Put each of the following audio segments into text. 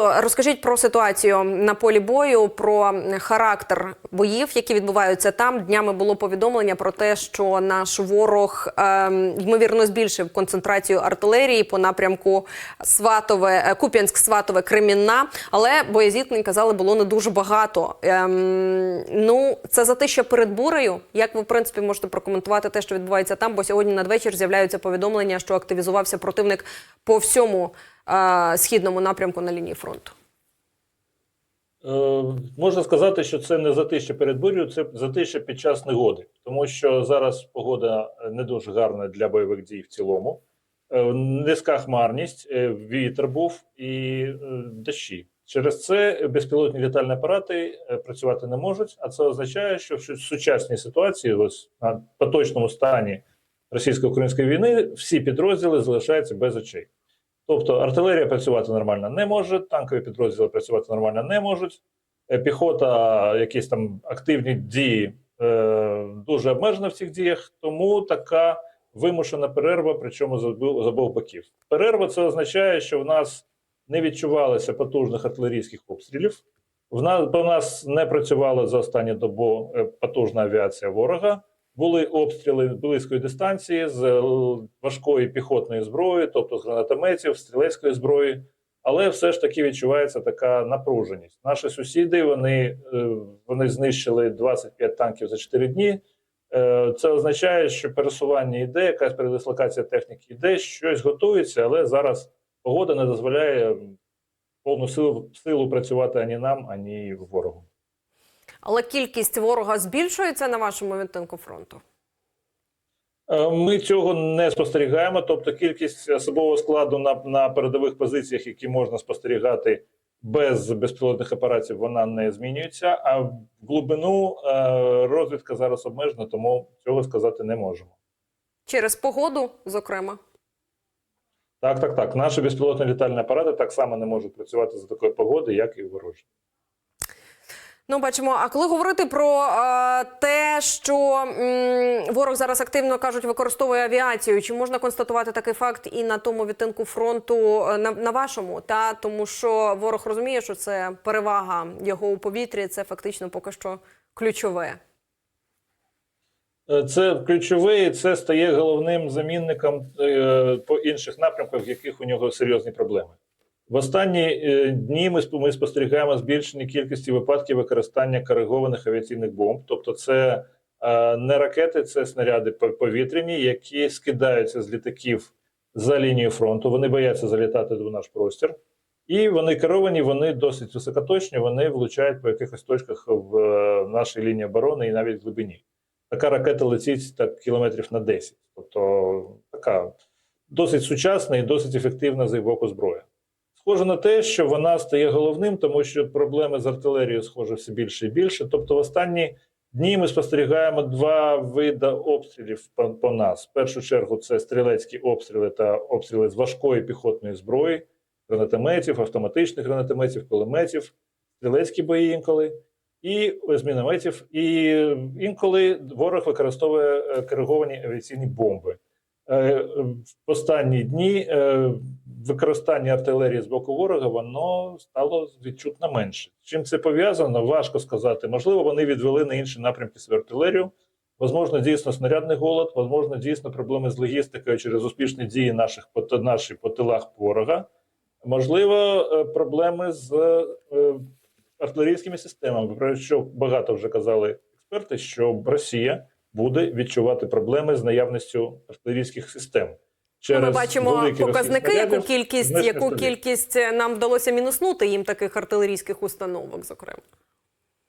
Розкажіть про ситуацію на полі бою, про характер боїв, які відбуваються там. Днями було повідомлення про те, що наш ворог ем, ймовірно збільшив концентрацію артилерії по напрямку Сватове, е, Куп'янськ, Сватове, Кремінна. Але боєзіткнень казали, було не дуже багато. Ем, ну це за те, що перед бурею. Як ви в принципі можете прокоментувати те, що відбувається там? Бо сьогодні надвечір з'являються повідомлення, що активізувався противник по всьому східному напрямку на лінії фронту. Е, Можна сказати, що це не за те, що перед бурею, це за те, під час негоди, тому що зараз погода е, не дуже гарна для бойових дій в цілому. Е, Низька хмарність, е, вітер був і е, дощі. Через це безпілотні літальні апарати е, працювати не можуть. А це означає, що в сучасній ситуації, ось на поточному стані російсько-української війни, всі підрозділи залишаються без очей. Тобто артилерія працювати нормально не може, танкові підрозділи працювати нормально не можуть. е, Піхота, якісь там активні дії е, дуже обмежена в цих діях, тому така вимушена перерва, причому з обох боків. Перерва це означає, що в нас не відчувалося потужних артилерійських обстрілів. В нас по нас не працювала за останню добу е, потужна авіація ворога. Були обстріли близької дистанції з е, важкої піхотної зброї, тобто з гранатометів, стрілецької зброї, але все ж таки відчувається така напруженість. Наші сусіди вони, е, вони знищили 25 танків за 4 дні. Е, Це означає, що пересування йде, якась передислокація техніки йде, щось готується, але зараз погода не дозволяє повну силу, силу працювати ані нам, ані ворогу. Але кількість ворога збільшується на вашому відтинку фронту. Е, Ми цього не спостерігаємо. Тобто, кількість особового складу на, на передових позиціях, які можна спостерігати без безпілотних апаратів, вона не змінюється. А в глибину е, розвідка зараз обмежена, тому цього сказати не можемо. Через погоду, зокрема. Так, так, так. Наші безпілотні літальні апарати так само не можуть працювати за такої погоди, як і ворожі. Ну, бачимо. А коли говорити про е, те, що м, ворог зараз активно кажуть використовує авіацію, чи можна констатувати такий факт і на тому відтинку фронту е, на, на вашому? Та тому, що ворог розуміє, що це перевага його у повітрі, це фактично поки що ключове. Е, Це ключове, і це стає головним замінником е, по інших напрямках, в яких у нього серйозні проблеми. В останні е, дні ми спостерігаємо збільшення кількості випадків використання коригованих авіаційних бомб. Тобто, це е, не ракети, це снаряди пов- повітряні, які скидаються з літаків за лінію фронту. Вони бояться залітати в наш простір. І вони керовані, вони досить високоточні, вони влучають по якихось точках в е, нашій лінії оборони і навіть в глибині така ракета летить так кілометрів на 10. Тобто така досить сучасна і досить ефективна з боку зброя. Схоже на те, що вона стає головним, тому що проблеми з артилерією схоже все більше і більше. Тобто, в останні дні ми спостерігаємо два види обстрілів по, по нас. В першу чергу це стрілецькі обстріли та обстріли з важкої піхотної зброї, гранатометів, автоматичних гранатометів, кулеметів, стрілецькі бої інколи і з мінометів, і інколи ворог використовує е, кориговані авіаційні бомби. Е, В останні дні е, використання артилерії з боку ворога воно стало відчутно менше. Чим це пов'язано, важко сказати. Можливо, вони відвели на інші напрямки свою артилерію. Можливо, дійсно снарядний голод, можливо, дійсно проблеми з логістикою через успішні дії наших наші по тилах ворога. Можливо, е, проблеми з е, артилерійськими системами, про що багато вже казали експерти, що Росія буде відчувати проблеми з наявністю артилерійських систем. Ну, Через Ми бачимо показники, яку кількість, яку кількість е, нам вдалося мінуснути їм таких артилерійських установок, зокрема.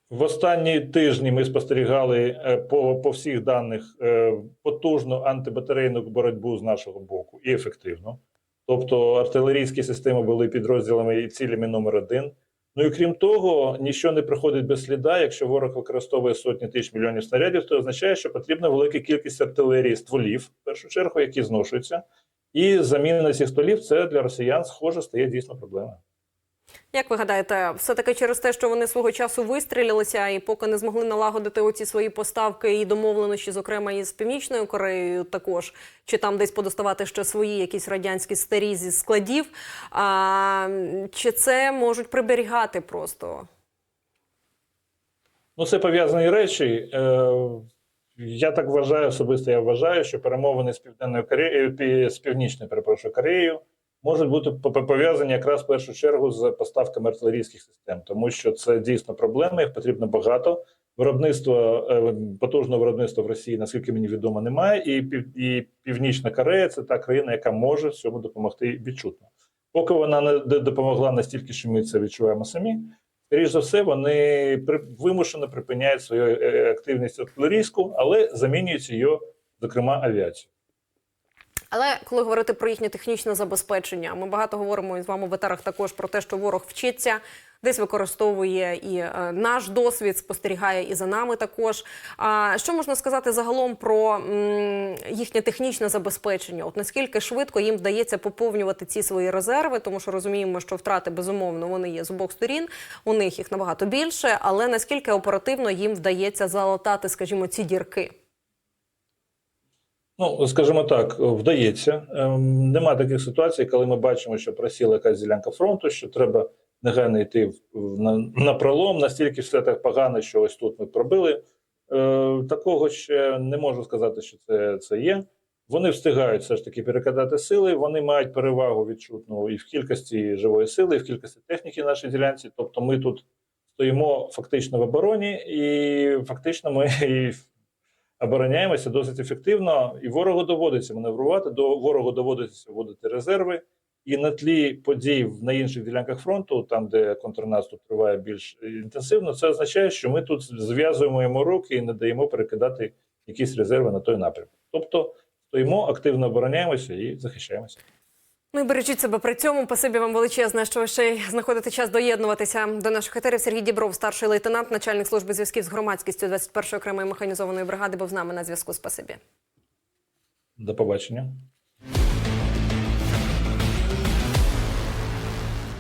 В останні тижні ми спостерігали е, по, по всіх даних е, потужну антибатарейну боротьбу з нашого боку і ефективно. Тобто артилерійські системи були підрозділами і цілями номер один. Ну і крім того, нічого не приходить без сліда. Якщо ворог використовує сотні тисяч мільйонів снарядів, то означає, що потрібна велика кількість артилерії стволів, в першу чергу, які зношуються. І заміна цих стволів це для росіян, схоже, стає дійсно проблемою. Як ви гадаєте, все-таки через те, що вони свого часу вистрілилися і поки не змогли налагодити оці свої поставки і домовленості, зокрема із Північною Кореєю, також чи там десь подоставати ще свої якісь радянські старі зі складів, а, чи це можуть приберігати просто? Ну, це пов'язані речі. Е, я так вважаю, особисто я вважаю, що перемовини з Південною Кореєю, з Північною, перепрошую, Кореєю можуть бути по- пов'язані якраз в першу чергу з поставками артилерійських систем, тому що це дійсно проблема, їх потрібно багато. Виробництво е, потужного виробництва в Росії, наскільки мені відомо, немає. І, і Північна Корея це та країна, яка може в цьому допомогти відчутно. Поки вона не допомогла настільки, що ми це відчуваємо самі. Скоріше за все, вони вимушено припиняють свою е, активність артилерійську, але замінюють її, зокрема, авіацією. Але коли говорити про їхнє технічне забезпечення, ми багато говоримо із вами в етерах також про те, що ворог вчиться, десь використовує і е, наш досвід, спостерігає і за нами також. А що можна сказати загалом про їхнє технічне забезпечення? От наскільки швидко їм вдається поповнювати ці свої резерви, тому що розуміємо, що втрати безумовно вони є з обох сторін, у них їх набагато більше, але наскільки оперативно їм вдається залатати, скажімо, ці дірки? Ну, скажімо так, вдається. Ем, нема таких ситуацій, коли ми бачимо, що просіла якась ділянка фронту, що треба негайно йти на, на пролом, настільки все так погано, що ось тут ми пробили. Е, такого ще не можу сказати, що це, це є. Вони встигають все ж таки перекидати сили, вони мають перевагу відчутну і в кількості живої сили, і в кількості техніки нашій ділянці. Тобто ми тут стоїмо фактично в обороні, і фактично ми і обороняємося досить ефективно, і ворогу доводиться маневрувати, до ворогу доводиться вводити резерви. І на тлі подій на інших ділянках фронту, там де контрнаступ триває більш інтенсивно, це означає, що ми тут зв'язуємо йому руки і не даємо перекидати якісь резерви на той напрямок. Тобто стоїмо, активно обороняємося і захищаємося. Ну бережіть себе при цьому. Спасибі вам величезне, що ви ще й знаходите час доєднуватися до наших етерів. Сергій Дібров, старший лейтенант, начальник служби зв'язків з громадськістю 21-ї окремої механізованої бригади, був з нами на зв'язку. Спасибі. До побачення.